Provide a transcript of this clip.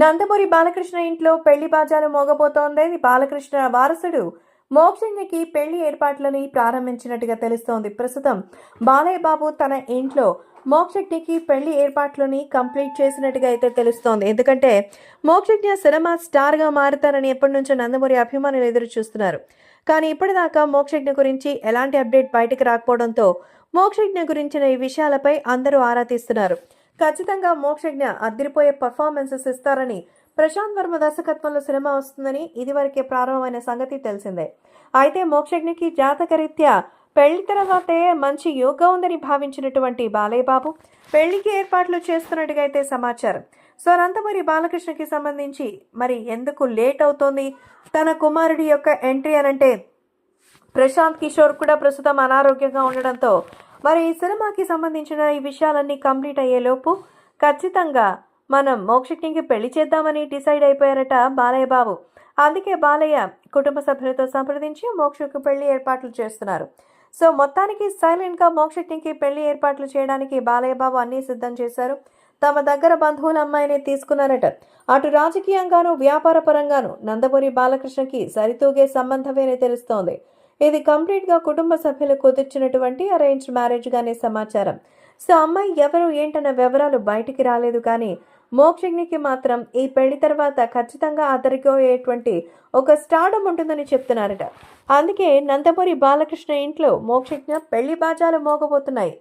నందమూరి బాలకృష్ణ ఇంట్లో పెళ్ళి బాజాలు మోగబోతోంది. బాలకృష్ణ వారసుడు. మోక్షజ్ఞకి పెళ్ళి ఏర్పాట్లని ప్రారంభించినట్టుగా తెలుస్తోంది. ప్రస్తుతం బాలయ్య బాబు తన ఇంట్లో మోక్షజ్ఞకి పెళ్ళి ఏర్పాట్లని కంప్లీట్ చేసినట్టుగా అయితే తెలుస్తోంది. ఎందుకంటే మోక్షజ్ఞ సినిమా స్టార్గా మారుతారని ఎప్పటి నుంచో నందమూరి అభిమానులు ఎదురు చూస్తున్నారు. కానీ ఇప్పటిదాకా మోక్షజ్ఞ గురించి ఎలాంటి అప్డేట్ బయటకు రాకపోవడంతో మోక్షజ్ఞ గురించిన ఈ విషయాలపై అందరూ ఆరా తీస్తున్నారు. ఖచ్చితంగా మోక్షజ్ఞ అదిరిపోయే పర్ఫార్మెన్సెస్ ఇస్తారని ప్రశాంత్ వర్మ దర్శకత్వంలో సినిమా వస్తుందని ఇదివరకే ప్రారంభమైన సంగతి తెలిసిందే. అయితే మోక్షజ్ఞకి జాతకరీత్యా పెళ్ళి తర్వాతే మంచి యోగా ఉందని భావించినటువంటి బాలయ్యబాబు పెళ్ళికి ఏర్పాట్లు చేస్తున్నట్టుగా అయితే సమాచారం. సో నందమూరి బాలకృష్ణకి సంబంధించి మరి ఎందుకు లేట్ అవుతోంది? తన కుమారుడి యొక్క ఎంట్రీ అనంటే ప్రశాంత్ కిషోర్ కూడా ప్రస్తుతం అనారోగ్యంగా ఉండడంతో మరి ఈ సినిమాకి సంబంధించిన ఈ విషయాలన్నీ కంప్లీట్ అయ్యేలోపు ఖచ్చితంగా మనం మోక్షజ్ఞకి పెళ్ళి చేద్దామని డిసైడ్ అయిపోయారట బాలయ్య బాబు. అందుకే బాలయ్య కుటుంబ సభ్యులతో సంప్రదించి మోక్షకు పెళ్ళి ఏర్పాట్లు చేస్తున్నారు. సో మొత్తానికి సైలెంట్గా మోక్షజ్ఞకి పెళ్ళి ఏర్పాట్లు చేయడానికి బాలయ్య బాబు అన్నీ సిద్ధం చేశారు. తమ దగ్గర బంధువుల అమ్మాయిని తీసుకున్నారట. అటు రాజకీయంగానూ వ్యాపార పరంగానూ నందమూరి బాలకృష్ణకి సరితూగే సంబంధమేనే తెలుస్తోంది. ఇది కంప్లీట్గా కుటుంబ సభ్యులు కుదిర్చినటువంటి అరేంజ్ మ్యారేజ్ గానే సమాచారం. సో అమ్మాయి ఎవరు ఏంటన్న వివరాలు బయటికి రాలేదు కానీ మోక్షజ్ఞకి మాత్రం ఈ పెళ్ళి తర్వాత ఖచ్చితంగా అదరిపోయేటువంటి ఒక స్టార్డం ఉంటుందని చెప్తున్నారట. అందుకే నందమూరి బాలకృష్ణ ఇంట్లో మోక్షజ్ఞ పెళ్ళి బాజాలు మోగబోతున్నాయి.